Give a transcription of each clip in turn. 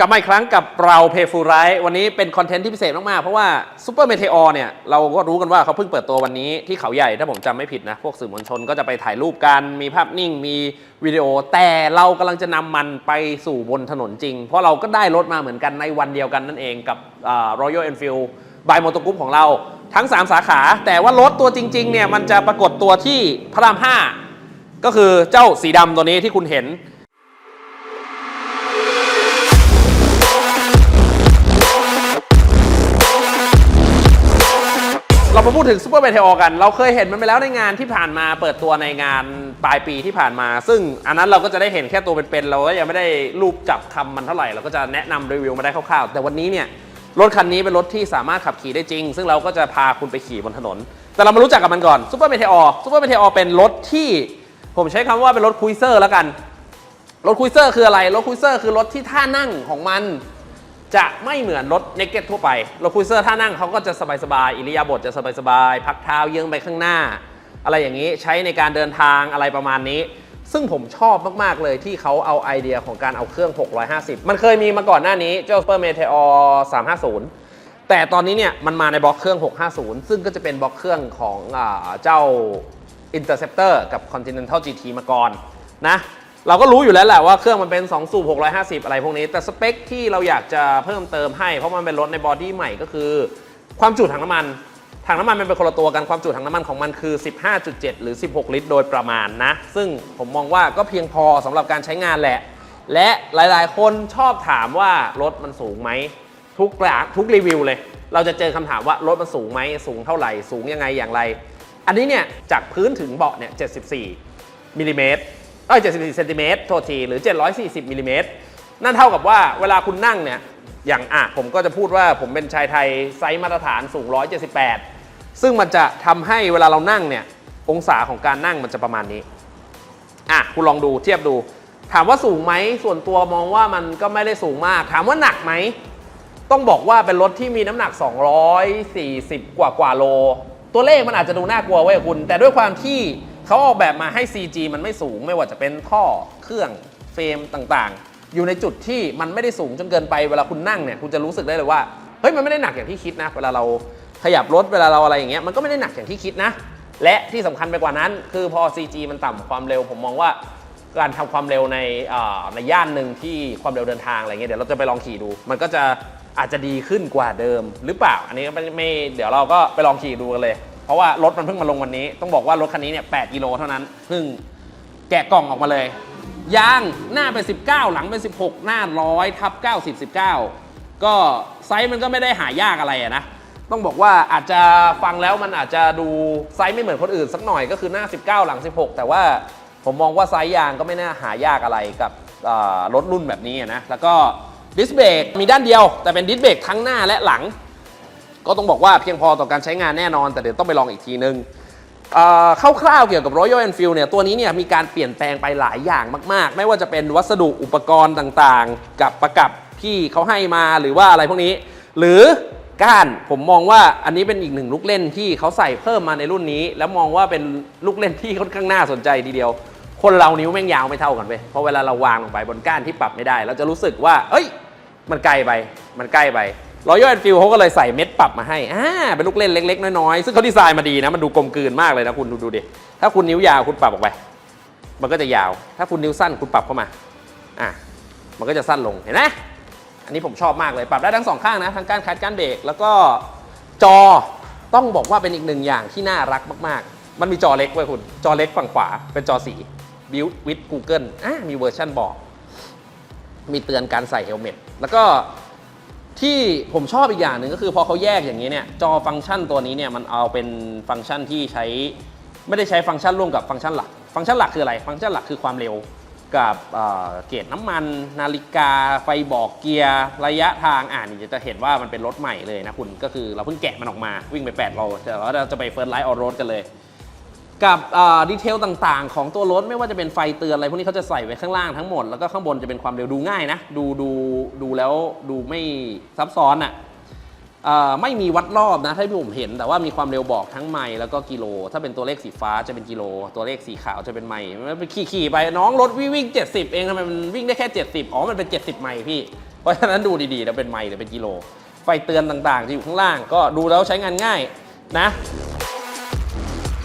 ลับมาอีกครั้งกับเราเพฟูไรวันนี้เป็นคอนเทนต์ที่พิเศษมาก ๆ เพราะว่าซูเปอร์เมเทอร์เนี่ย เราก็รู้กันว่าเขาเพิ่งเปิดตัววันนี้ที่เขาใหญ่ถ้าผมจำไม่ผิดนะ พวกสื่อมวลชนก็จะไปถ่ายรูปกัน มีภาพนิ่งมีวิดีโอ แต่เรากำลังจะนำมันไปสู่บนถนนจริง เพราะเราก็ได้รถมาเหมือนกันในวันเดียวกันนั่นเองกับอ่า Royal Enfield by Motor Group ของเราทั้ง 3 สาขา แต่ว่ารถตัวจริง ๆ เนี่ยมันจะปรากฏตัวที่พระราม 5 ก็คือเจ้าสีดำตัวนี้ที่คุณเห็น เรามาพูดถึงซูเปอร์เมเทอกัน เราเคยเห็นมันไปแล้วในงานที่ผ่านมาเปิดตัวในงานปลายปีที่ผ่านมา ซึ่งอันนั้นเราก็จะได้เห็นแค่ตัวเป็นๆเราก็ยังไม่ได้รูปจับคำมันเท่าไหร่ เราก็จะแนะนำรีวิวมาได้คร่าวๆ แต่วันนี้เนี่ยรถคันนี้เป็นรถที่สามารถขับขี่ได้จริง ซึ่งเราก็จะพาคุณไปขี่บนถนน แต่เรามารู้จักกับมันก่อนซูเปอร์เมเทอซูเปอร์เมเทอเป็นรถที่ผมใช้คำว่าเป็นรถคุยเซอร์แล้วกันรถคุยเซอร์คืออะไรรถคุยเซอร์คือรถที่ท่านั่งของมัน จะไม่เหมือนรถเนกเก็ตทั่วไป รถคุยเซอร์ท่านั่งเขาก็จะสบายๆอิริยาบถจะสบายๆพักเท้าเยื้องไปข้างหน้า อะไรอย่างนี้ใช้ในการเดินทางอะไรประมาณนี้ ซึ่งผมชอบมากๆเลยที่เขาเอาไอเดียของการเอาเครื่อง 650 มันเคยมีมาก่อนหน้านี้เจ้า Super Meteor 350 แต่ตอนนี้เนี่ยมันมาในบล็อกเครื่อง 650 ซึ่งก็จะเป็นบล็อกเครื่องของอเจ้า Interceptor กับ Continental GT มาก่อนนะ เราก็รู้อยู่แล้วแหละว่าเครื่องมันเป็น 2 สูบ 650 อะไรพวกนี้ แต่สเปคที่เราอยากจะเพิ่มเติมให้ เพราะมันเป็นรถในบอดี้ใหม่ก็คือ ความจุถังน้ำมัน ถังน้ำมันมันเป็นคนละตัวกัน ความจุถังน้ำมันของมันคือ 15.7 หรือ 16 ลิตร โดยประมาณนะ ซึ่งผมมองว่าก็เพียงพอสำหรับการใช้งานแหละ และหลายๆ คนชอบถามว่ารถมันสูงไหมทุกหลากทุกรีวิวเลย เราจะเจอคำถามว่ารถมันสูงไหมสูงเท่าไหร่ สูงยังไงอย่างไร อันนี้เนี่ยจากพื้นถึงเบาะเนี่ย 74มิลลิเมตร เอ้ย74เซนติเมตรโทษทีหรือ 740มิลลิเมตรนั่นเท่ากับว่าเวลาคุณนั่งเนี่ยอย่างอะผมก็จะพูดว่าผมเป็นชายไทยไซส์มาตรฐานสูง 178 ซึ่งมันจะทำให้เวลาเรานั่งเนี่ยองศาของการนั่งมันจะประมาณนี้อะคุณลองดูเทียบดู ถามว่าสูงไหมส่วนตัวมองว่ามันก็ไม่ได้สูงมาก ถามว่าหนักไหมต้องบอกว่าเป็นรถที่มีน้ำหนัก 240 กว่ากว่าโล ตัวเลขมันอาจจะดูน่ากลัวไว้ยคุณ แต่ด้วยความที่ เขาออกแบบมาให้ CG มันไม่สูงไม่ว่าจะเป็นท่อเครื่องเฟรมต่างๆ อยู่ในจุดที่มันไม่ได้สูงจนเกินไปเวลาคุณนั่งเนี่ยคุณจะรู้สึกได้เลยว่าเฮ้ยมันไม่ได้หนักอย่างที่คิดนะ เวลาเราขยับรถเวลาเราอะไรอย่างเงี้ยมันก็ไม่ได้หนักอย่างที่คิดนะ และที่สำคัญไปกว่านั้น คือพอ CG มันต่ำความเร็ว ผมมองว่าการทำความเร็วในอ่าในย่านหนึ่งที่ความเร็วเดินทางอะไรเงี้ยเดี๋ยวเราจะไปลองขี่ดู มันก็จะอาจจะดีขึ้นกว่าเดิมหรือเปล่า อันนี้ไม่ไม่เดี๋ยวเราก็ไปลองขี่ดูกันเลย เพราะว่ารถมันเพิ่งมาลงวันนี้ ต้องบอกว่ารถคันนี้เนี่ย8กิโลเท่านั้นเพิ่งแกะกล่องออกมาเลย ยางหน้าเป็น 19 หลังเป็น 16 หน้าร้อยทับ90 19 ก็ไซส์มันก็ไม่ได้หายากอะไระนะต้องบอกว่าอาจจะฟังแล้วมันอาจจะดูไซส์ไม่เหมือนคนอื่นสักหน่อยก็คือหน้า 19 หลัง 16 แต่ว่าผมมองว่าไซส์ยางก็ไม่น่าหายากอะไรกับรถรุ่นแบบนี้นะแล้วก็ดิสเบรกมีด้านเดียว แต่เป็นดิสเบรกทั้งหน้าและหลัง ก็ต้องบอกว่าเพียงพอต่อการใช้งานแน่นอน แต่เดี๋ยวต้องไปลองอีกทีนึงเอ่อคร่าวๆเกี่ยวกับ Royal Enfield เนี่ยตัวนี้เนี่ยมีการเปลี่ยนแปลงไปหลายอย่างมาก ๆ ไม่ว่าจะเป็นวัสดุอุปกรณ์ต่างๆ กับประกับที่เขาให้มาหรือว่าอะไรพวกนี้ หรือก้านผมมองว่าอันนี้เป็นอีกหนึ่งลูกเล่นที่เขาใส่เพิ่มมาในรุ่นนี้ แล้วมองว่าเป็นลูกเล่นที่ค่อนข้างน่าสนใจทีเดียว คนเรานิ้วแม่งยาวไม่เท่ากันเว้ยเพราะเวลาเราวางลงไปบนก้านที่ปรับไม่ได้ เราจะรู้สึกว่า เอ้ย มันไกลไปมันใกล้ไป Royal Enfield เขาก็เลยใส่เม็ดปรับมาให้อ่าเป็นลูกเล่นเล็ก ๆ น้อยๆ ซึ่งเขาดีไซน์มาดีนะ มันดูกลมกลืนมากเลยนะคุณดูดูดิ ถ้าคุณนิ้วยาวคุณปรับออกไป มันก็จะยาว ถ้าคุณนิ้วสั้นคุณปรับเข้ามาอะมันก็จะสั้นลงเห็นไหมอันนี้ผมชอบมากเลย ปรับได้ทั้งสองข้างนะ ทั้งการคัดการเบรกแล้วก็จอต้องบอกว่าเป็นอีกหนึ่งอย่างที่น่ารักมากๆ มันมีจอเล็กไว้ยคุณ จอเล็กฝั่งขวา เป็นจอสี Build with Google อะมีเวอร์ชันบอก มีเตือนการใส่เฮลเมตแล้วก็ ที่ผมชอบอีกอย่างหนึ่งก็คือพอเขาแยกอย่างนี้เนี่ยจอฟังก์ชันตัวนี้เนี่ยมันเอาเป็นฟังก์ชันที่ใช้ ไม่ได้ใช้ฟังก์ชันร่วมกับฟังก์ชันหลัก ฟังก์ชันหลักคืออะไร ฟังก์ชันหลักคือความเร็วกับเเกจน้ำมัน นาฬิกา ไฟบอกเกียร์ระยะทางอ่านนี่จะเห็นว่ามันเป็นรถใหม่เลยนะคุณก็คือเราเพิ่งแกะมันออกมาวิ่งไป8โลเดี๋ยวเราจะไปเฟิร์สไลท์ออโรดกันเลย กับดีเทลต่างๆ ของตัวรถไม่ว่าจะเป็นไฟเตือนอะไรพวกนี้เขาจะใส่ไว้ข้างล่างทั้งหมด แล้วก็ข้างบนจะเป็นความเร็วดูง่ายนะ ดูดูดูแล้วดูไม่ซับซ้อนอะ่ะไม่มีวัดรอบนะ ถ้าที่ผมเห็น แต่ว่ามีความเร็วบอกทั้งไมล์แล้วก็กิโล ถ้าเป็นตัวเลขสีฟ้าจะเป็นกิโล ตัวเลขสีขาวจะเป็นไมล์มันไปขี่ขี่ไปน้องรถวิ่งวิ่ง70เองทำไมมันวิ่งได้แค่70อ๋อมันเป็น70ไมล์พี่เพราะฉะนั้นดูดีๆแล้วเป็นไมล์หรือเป็นกิโล ไฟเตือนต่างๆจะอยู่ข้างล่าง ก็ดูแล้วใช้งานง่ายนะ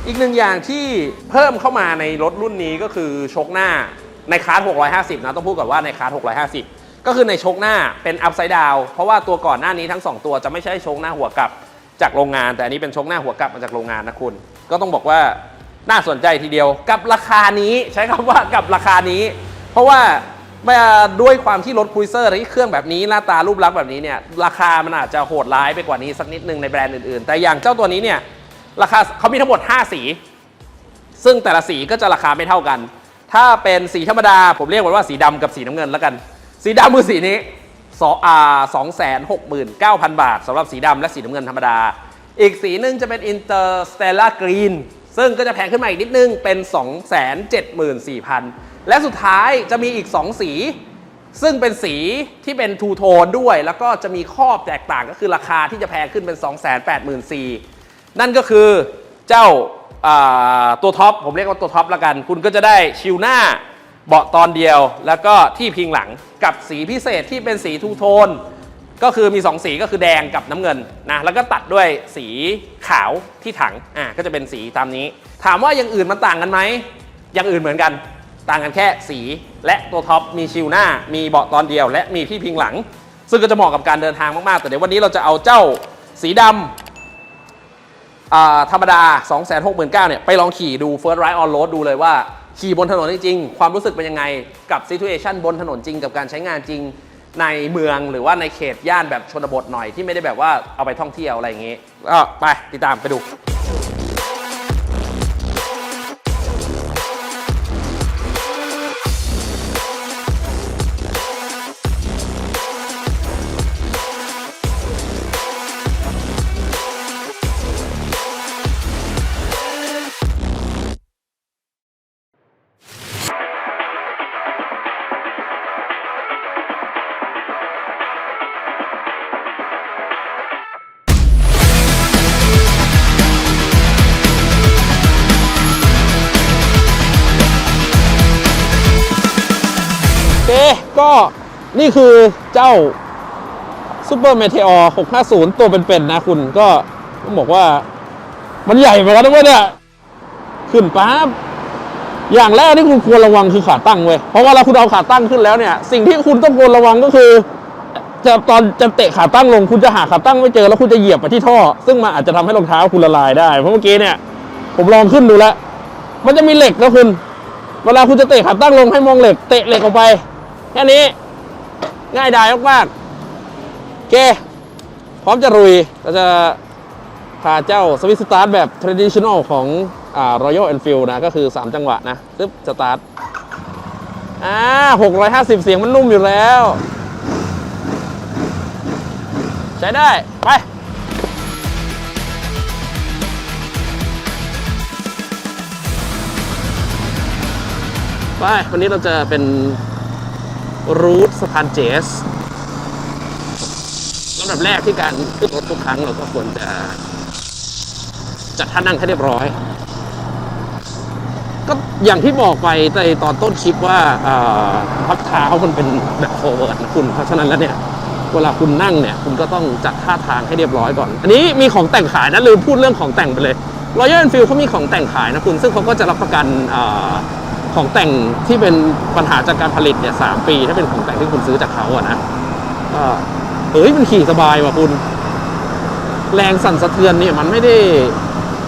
อีกหนึ่งอย่างที่เพิ่มเข้ามาในรถรุ่นนี้ก็คือชคหน้าในคลาส650 นะต้องพูดก่อนว่าในคลาส650 ก็คือในชคหน้าเป็นอัพไซด์ดาวเพราะว่าตัวก่อนหน้านี้ทั้ง 2 ตัวจะไม่ใช่ชคหน้าหัวกลับจากโรงงาน แต่อันนี้เป็นชคหน้าหัวกลับมาจากโรงงานนะคุณ ก็ต้องบอกว่าน่าสนใจทีเดียวกับราคานี้ใช้คำว่ากับราคานี้ เพราะว่ามาด้วยความที่รถคุยเซอร์ที่เครื่องแบบนี้หน้าตารูปลักษณ์แบบนี้เนี่ยราคามันอาจจะโหดร้ายไปกว่านี้สักนิดนึงในแบรนด์อื่นๆ แต่อย่างเจ้าตัวนี้เนี่ย ราคาเขามีทั้งหมด 5 สี ซึ่งแต่ละสีก็จะราคาไม่เท่ากัน ถ้าเป็นสีธรรมดาผมเรียกมันว่าสีดำกับสีน้ำเงินแล้วกัน สีดำคือสีนี้สองอ่าสองแสนหกหมื่นเก้าพันบาทสำหรับสีดำและสีน้ำเงินธรรมดา อีกสีหนึ่งจะเป็น Interstellar Green ซึ่งก็จะแพงขึ้นมาอีกนิดนึงเป็น 2 7 4 0 0 0 และสุดท้ายจะมีอีก 2 สี ซึ่งเป็นสีที่เป็นทูโทนด้วย แล้วก็จะมีข้อแตกต่างก็คือราคาที่จะแพงขึ้นเป็น 2 8 4 0 0 0 นั่นก็คือเจ้าาตัวท็อปผมเรียกว่าตัวท็อปละกัน คุณก็จะได้ชิวหน้าเบาะตอนเดียว แล้วก็ที่พิงหลังกับสีพิเศษที่เป็นสีทูโทน ก็คือมี 2 สีก็คือแดงกับน้ำเงินนะแล้วก็ตัดด้วยสีขาวที่ถังอ่าก็จะเป็นสีตามนี้ ถามว่าอย่างอื่นมันต่างกันไหมอย่างอื่นเหมือนกันต่างกันแค่สีและตัวท็อปมีชิลหน้า มีเบาะตอนเดียว และมีที่พิงหลัง ซึ่งก็จะเหมาะกับการเดินทางมากๆ แต่เดี๋ยววันนี้เราจะเอาเจ้าสีดำอ่า ธรรมดา 2 6 9 0 0 0เนี่ยไปลองขี่ดู First Ride On Road ดูเลยว่า ขี่บนถนนจริงๆความรู้สึกเป็นยังไงกับซิทูเอชันบนถนนจริงกับการใช้งานจริงในเมืองหรือว่าในเขตย่านแบบชนบทหน่อยที่ไม่ได้แบบว่าเอาไปท่องเที่ยวอะไรอย่างงี้ก็ไปติดตามไปดู เค ก็นี่คือเจ้า Super Meteor 650 ตัวเป็นๆนะคุณก็ต้องบอกว่า มันใหญ่เหมือนกันนะเว้ยเนี่ย ขึ้นปั๊บอย่างแรกที่คุณควรระวังคือขาตั้งเว้ยเพราะว่าเราคุณเอาขาตั้งขึ้นแล้วเนี่ย สิ่งที่คุณต้องควรระวังก็คือจะตอนจะเตะขาตั้งลง คุณจะหาขาตั้งไม่เจอแล้วคุณจะเหยียบไปที่ท่อ ซึ่งมันอาจจะทำให้รองเท้าคุณละลายได้ เพราะเมื่อกี้เนี่ย ผมลองขึ้นดูแล้ว มันจะมีเหล็กนะคุณ เวลาคุณจะเตะขาตั้งลงให้มองเหล็ก เตะเหล็กออกไป แค่นี้ ง่ายดายมากๆโอเค พร้อมจะรุยเราจะพาเจ้าสวิสสตาร์ทแบบ traditional ของอ่า Royal Enfield นะ ก็คือ 3 จังหวะนะปึ๊บสตาร์ทอ่า650 เสียงมันนุ่มอยู่แล้ว ใช้ได้ ไปไปวันนี้เราจะเป็น รูทสะพานเจสลำดับแรกที่การขึ้นรถทุกครั้งเราก็ควรจะจัดท่านั่งให้เรียบร้อย ก็อย่างที่บอกไปในตอนต้นคลิปว่าพักเท้ามันเป็นแบบโฟเวิร์ดนะคุณ เพราะฉะนั้นแล้วเนี่ย เวลาคุณนั่งเนี่ย คุณก็ต้องจัดท่าทางให้เรียบร้อยก่อน อันนี้มีของแต่งขายนะลืมพูดเรื่องของแต่งไปเลย Royal Enfield เขามีของแต่งขายนะคุณ ซึ่งเขาก็จะรับประกัน ของแต่งที่เป็นปัญหาจากการผลิตเนี่ยสามปี ถ้าเป็นของแต่งที่คุณซื้อจากเขาอะนะก็เฮ้ยมันขี่สบายว่ะคุณ แรงสั่นสะเทือนเนี่ยมันไม่ได้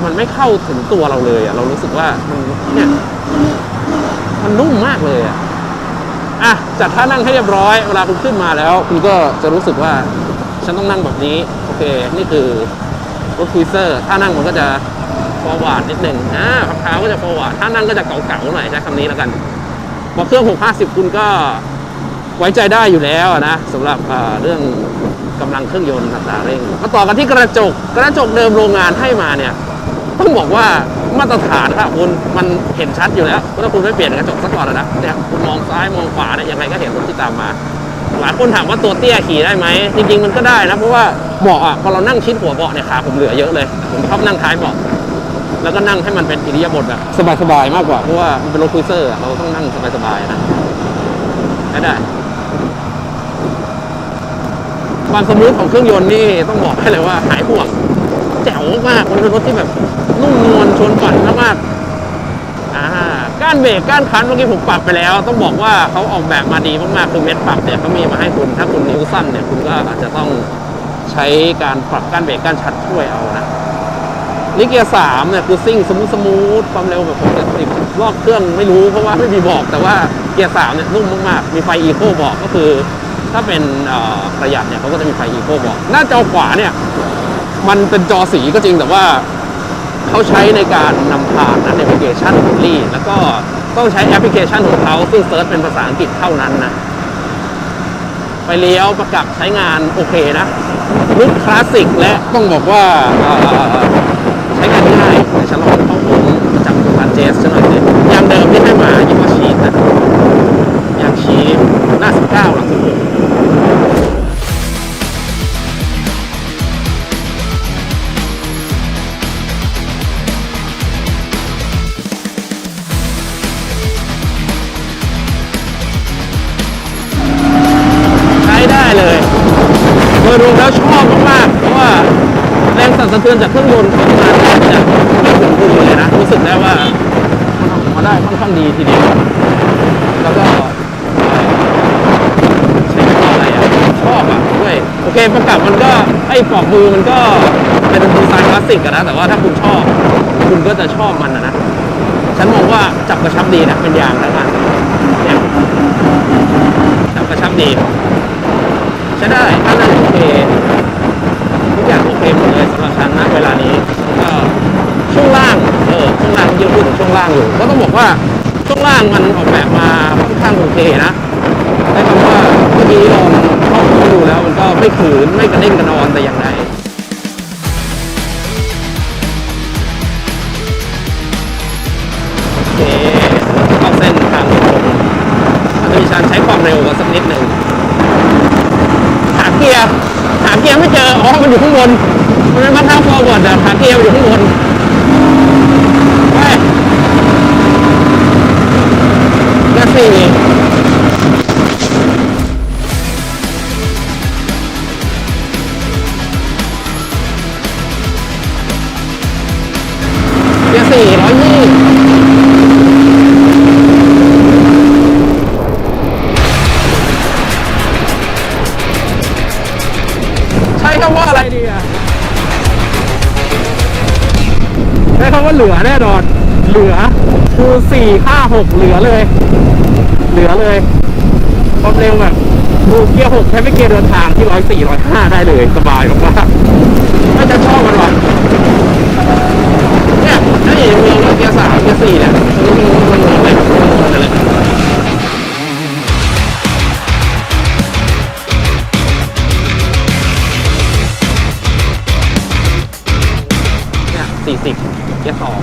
มันไม่เข้าถึงตัวเราเลยอะเรารู้สึกว่ามันเนี่ยมันนุ่มมากเลยอะอะจัดท่านั่งให้เรียบร้อย เวลาคุณขึ้นมาแล้ว คุณก็จะรู้สึกว่าฉันต้องนั่งแบบนี้ โอเค นี่คือรถคุยเซอร์ท่านั่งมันก็จะ ฟอร์วาร์ดนิดหนึ่งอ่าพักเท้าก็จะฟอร์วาร์ดท่านั่งก็จะเก่าๆหน่อยใช้คำนี้แล้วกันพอเครื่อง 650 คุณก็ไว้ใจได้อยู่แล้วนะสำหรับเรื่องกำลังเครื่องยนต์อัตราเร่งมาต่อกันที่กระจกกระจกเดิมโรงงานให้มาเนี่ยต้องบอกว่ามาตรฐานครับคุณมันเห็นชัดอยู่แล้วถ้าคุณไม่เปลี่ยนกระจกซะก่อนนะเนี่ยคุณมองซ้ายมองขวาเนี่ยยังไงก็เห็นรถที่ตามมาหลายคนถามว่าตัวเตี้ยขี่ได้ไหมจริง ๆ มันก็ได้นะเพราะว่าเบาะอะพอเรานั่งชิดหัวเบาะเนี่ยขาผมเหลือเยอะเลยผมชอบนั่งท้ายเบาะ แล้วก็นั่งให้มันเป็นอิริยาบถแบบสบายๆมากกว่า เพราะว่ามันเป็นรถครูเซอร์เราต้องนั่งสบายๆนะได้ได้ความสมูทของเครื่องยนต์นี่ต้องบอกให้เลยว่าหายห่วงแจ๋วมากมันเป็นรถที่แบบนุ่มนวลชนฝันมากๆอ่าก้านเบรกก้านคันเมื่อกี้ผมปรับไปแล้ว ต้องบอกว่าเขาออกแบบมาดีมากๆคือเม็ดปรับเนี่ยเขามีมาให้คุณ ถ้าคุณนิ้วสั้นเนี่ยคุณก็อาจจะต้องใช้การปรับก้านเบรกก้านชัดช่วยเอานะ นี่เกียร์สามเนี่ยคือซิ่งสมูทสมูทความเร็วแบบผมจะติดรอบเครื่องไม่รู้เพราะว่าไม่มีบอก แต่ว่าเกียร์สามเนี่ยนุ่มมากๆ มีไฟอีโคบอกก็คือ ถ้าเป็นประหยัดเนี่ยเขาก็จะมีไฟอีโคบอก หน้าจอขวาเนี่ย มันเป็นจอสีก็จริงแต่ว่าเขาใช้ในการนำทางนะ navigation only แล้วก็ต้องใช้แอปพลิเคชันของเขาซึ่งเซิร์ชเป็นภาษาอังกฤษเท่านั้นนะไปเลี้ยวประกับใช้งานโอเคนะรุ่นคลาสสิกและต้องบอกว่า ช้งานง่ายเดี๋ยวฉันลองเข้าผมจับร้านเจสักหน่อยสิยางเดิมที่ให้มายี่ห้อชีสนะยางชีสหน้า 19 หลัง16 คือมันก็เป็นดีไซน์คลาสสิกอะนะ แต่ว่าถ้าคุณชอบ คุณก็จะชอบมันอะนะ ฉันมองว่าจับกระชับดีนะ เป็นยางแล้วกันเนี่ยจับกระชับดี ใช้ได้ถ้านั่งโอเคทุกอย่างโอเคหมดเลยสำหรับฉันนะเวลานี้ก็ช่วงล่างเออช่วงล่างยังพูดถึงช่วงล่างอยู่ ก็ต้องบอกว่าช่วงล่างมันออกแบบมาค่อนข้างโอเคนะใช้คำว่าเมื่อกี้ลองเข้าดูแล้วมันก็ไม่ขืนไม่กระเด้งกระนอนแต่อย่างใด นิดหนึ่งหาเกียร์หาเกียร์ไม่เจออ๋อมันอยู่ข้างบนมันมาทางฟอร์เวิร์ดอะหาเกียร์อยู่ข้างบน ดูเกียร์หกใช้ไม่เกียร์เดินทางที่ร้อยสี่ร้อยห้าได้เลย สบายมากๆน่าจะชอบมันว่ะเนี่ยถ้าอย่างเมืองเกียร์สามเกียร์สี่เนี่ยมันมันมันมันเลยมันเลยเนี่ย40เกียร์สอง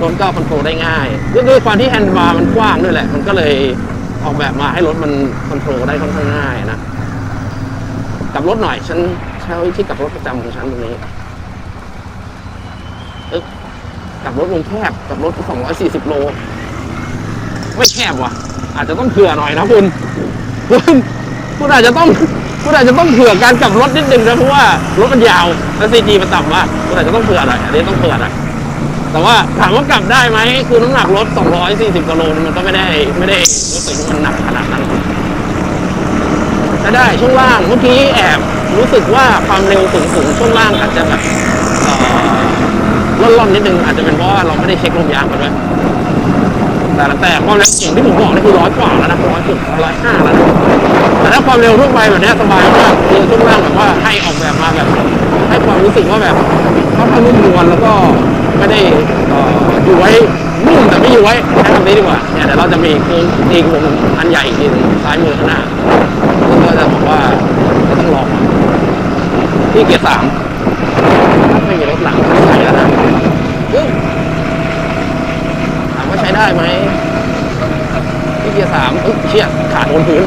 รถก็คอนโทรลได้ง่ายด้วยด้วยความที่แฮนด์บาร์มันกว้างด้วยแหละ มันก็เลย ออกแบบมาให้รถมันคอนโทรลได้ค่อนข้างง่ายนะกลับรถหน่อย ฉันใช้ที่กลับรถประจำของฉันตรงนี้อึ๊บกลับรถวงแคบกลับรถ240 โล ไม่แคบว่ะ อาจจะต้องเผื่อหน่อยนะคุณคุณคุณอาจจะต้องคุณอาจจะต้องเผื่อการกลับรถนิดนึงนะเพราะว่ารถมันยาวแล้วซีจีมันต่ำมากคุณอาจจะต้องเผื่อหน่อยอันนี้ต้องเผื่อหน่อย แต่ว่าถามว่ากลับได้ไหมคือน้ำหนักรถ 240กิโลมันก็ไม่ได้ไม่ได้รู้สึกว่ามันหนักขนาดนั้นจะได้ช่วงล่างเมื่อกี้แอบรู้สึกว่าความเร็วสูงสูงๆช่วงล่างอาจจะแบบร่อล่อนๆนิดนึงอาจจะเป็นเพราะว่าเราไม่ได้เช็คลมยางมาด้วยแต่แต่ความเร็วอย่งที่ผมบอกนี่คือร้อยกว่าแล้วนะร้อยจุดร้อยห้าแล้วนะแต่ถ้าความเร็วทั่วไปแบบนี้สบายมากคือช่วงล่างแบบว่าให้ออกแบบมาแบบ ให้ความรู้สึกว่าแบบค่อนข้างนุ่มนวลแล้วก็ ไม่ได้อยู่ไว้นุ่มแต่ไม่อยู่ไว้ใช้คำนี้ดีกว่าเนี่ยเดี๋ยวเราจะมีค้งอีกวงอันใหญ่อีกทีนึงซ้ายมือข้างหน้าซึ่งก็จะบอกว่าต้องลองที่เกียร์สามถ้าไม่มีรถหลังใช้แล้วนะถามว่าใช้ได้ไหมที่เกียร์สามเชี่ยขาดบนพื้น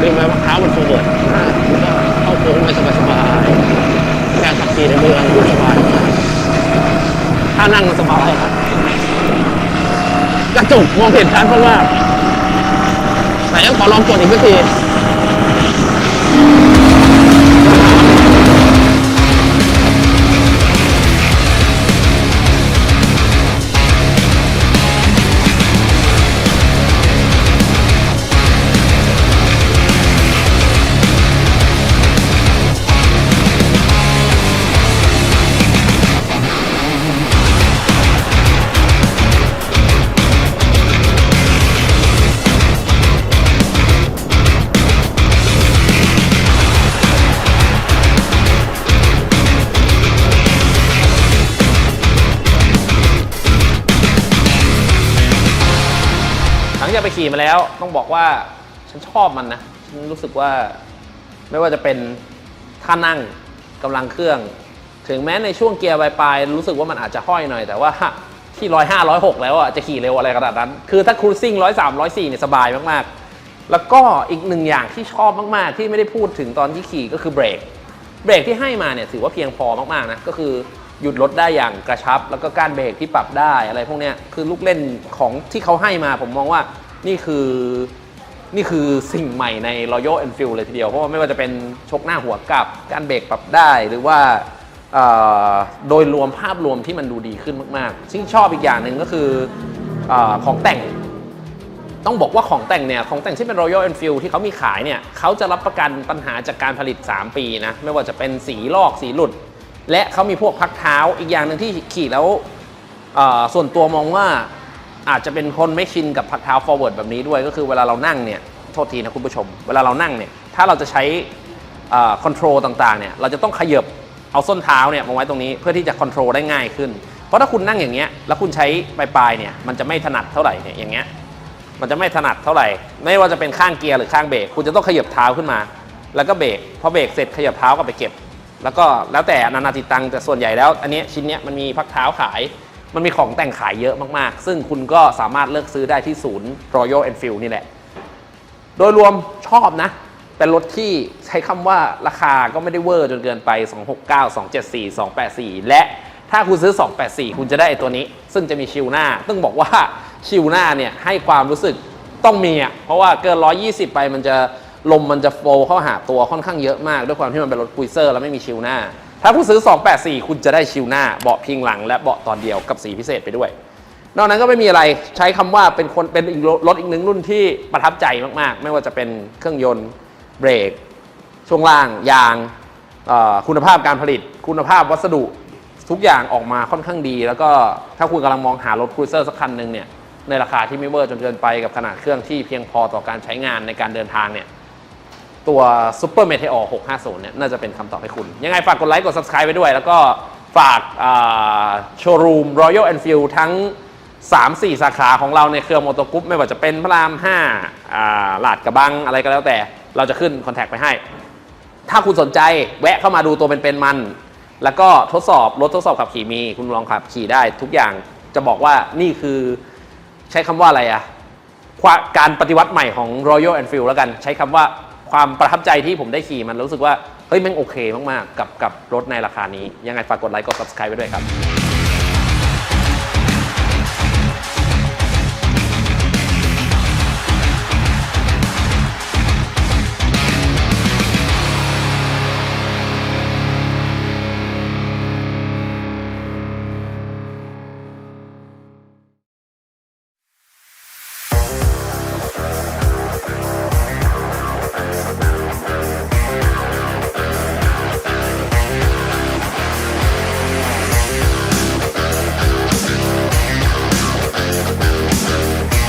ลืมไปว่าเท้ามันโฟเวิร์ดอ่าก็เข้าโค้งไปสบายๆแค่ขับขี่ในเมืองสบาย ถ้านั่งมันสบายครับกระจกมองเห็นชัดมากๆแต่ยังขอลองกดอีกสักที ขี่มาแล้วต้องบอกว่าฉันชอบมันนะ ฉันรู้สึกว่าไม่ว่าจะเป็นท่านั่งกำลังเครื่อง ถึงแม้ในช่วงเกียร์ปลายๆรู้สึกว่ามันอาจจะห้อยหน่อย แต่ว่าที่ร้อยห้าร้อยหกแล้วอะจะขี่เร็วอะไรขนาดนั้น คือถ้าครูซิ่งร้อยสามร้อยสี่เนี่ยสบายมากๆ แล้วก็อีกหนึ่งอย่างที่ชอบมากๆ ที่ไม่ได้พูดถึงตอนที่ขี่ก็คือเบรก เบรกที่ให้มาเนี่ยถือว่าเพียงพอมากๆนะก็คือหยุดรถได้อย่างกระชับ แล้วก็การเบรกที่ปรับได้อะไรพวกเนี้ยคือลูกเล่นของที่เขาให้มาผมมองว่า นี่คือนี่คือสิ่งใหม่ใน Royal Enfield เลยทีเดียว เพราะว่าไม่ว่าจะเป็นชกหน้าหัวกลับ การเบรกปรับได้หรือว่าโดยรวมภาพรวมที่มันดูดีขึ้นมากๆซึ่งชอบอีกอย่างหนึ่งก็คืออของแต่ง ต้องบอกว่าของแต่งเนี่ย ของแต่งที่เป็น Royal Enfield ที่เขามีขายเนี่ยเขาจะรับประกันปัญหาจากการผลิต 3 ปีนะ ไม่ว่าจะเป็นสีลอกสีหลุด และเขามีพวกพักเท้าอีกอย่างหนึ่งที่ขี่แล้วส่วนตัวมองว่า อาจจะเป็นคนไม่ชินกับพักเท้า forward แบบนี้ด้วย ก็คือเวลาเรานั่งเนี่ยโทษทีนะคุณผู้ชม เวลาเรานั่งเนี่ยถ้าเราจะใช้คอนโทรลต่างๆเนี่ยเราจะต้องขยับเอาส้นเท้าเนี่ยมาไว้ตรงนี้เพื่อที่จะคอนโทรลได้ง่ายขึ้น เพราะถ้าคุณนั่งอย่างเงี้ยแล้วคุณใช้ปลายๆเนี่ยมันจะไม่ถนัดเท่าไหร่เนี่ยอย่างเงี้ยมันจะไม่ถนัดเท่าไหร่ ไม่ว่าจะเป็นข้างเกียร์หรือข้างเบรกคุณจะต้องขยับเท้าขึ้นมา แล้วก็เบรกพอเบรกเสร็จขยับเท้ากลับไปเก็บ แล้วก็แล้วแต่นานาติตังแต่ส่วนใหญ่แล้ว อันนี้ชิ้นเนี้ยมันมีพักเท้าขาย มันมีของแต่งขายเยอะมาก ๆ ซึ่งคุณก็สามารถเลือกซื้อได้ที่ศูนย์ Royal Enfield นี่แหละ โดยรวมชอบนะ เป็นรถที่ใช้คำว่าราคาก็ไม่ได้เวอร์จนเกินไป 269 274 284 และถ้าคุณซื้อ 284 คุณจะได้ไอ้ตัวนี้ ซึ่งจะมีชิลหน้าต้องบอกว่าชิลหน้าเนี่ยให้ความรู้สึกต้องมีอะ เพราะว่าเกิน 120 ไปมันจะลมมันจะโฟลเข้าหาตัวค่อนข้างเยอะมาก ด้วยความที่มันเป็นรถคุยเซอร์ แล้วไม่มีชิลหน้า ถ้าคุณซื้อ 284 คุณจะได้ชิลหน้า เบาะพิงหลัง และเบาะตอนเดียวกับสีพิเศษไปด้วย นอกนั้นก็ไม่มีอะไรใช้คำว่าเป็นคนเป็นอีกรถอีกหนึ่งรุ่นที่ประทับใจมากๆ ไม่ว่าจะเป็นเครื่องยนต์เบรก ช่วงล่างยางคุณภาพการผลิต คุณภาพวัสดุทุกอย่างออกมาค่อนข้างดี แล้วก็ถ้าคุณกำลังมองหารถครูเซอร์สักคันหนึ่งเนี่ยในราคาที่ไม่เวอร์จนเกินไปกับขนาดเครื่องที่เพียงพอต่อการใช้งานในการเดินทางเนี่ย ตัว Super Meteor 650 เนี่ยน่าจะเป็นคำตอบให้คุณ ยังไงฝากกดไลค์กด Subscribe ไปด้วย แล้วก็ฝากโชว์รูม Royal Enfield ทั้ง 3-4 สาขาของเราในเครือมอเตอร์กรุ๊ปไม่ว่าจะเป็นพระราม5อ่าลาดกระบังอะไรก็แล้วแต่ เราจะขึ้นคอนแทคไปให้ ถ้าคุณสนใจแวะเข้ามาดูตัวเป็นๆมัน แล้วก็ทดสอบรถทดสอบขับขี่มี คุณลองขับขี่ได้ทุกอย่างจะบอกว่านี่คือใช้คำว่าอะไรอะการปฏิวัติใหม่ของ Royal Enfield แล้วกันใช้คำว่า ความประทับใจที่ผมได้ขี่มันรู้สึกว่า เฮ้ยแม่งโอเคมากๆ กับกับรถในราคานี้ ยังไงฝากกดไลค์กด subscribe ไว้ด้วยครับ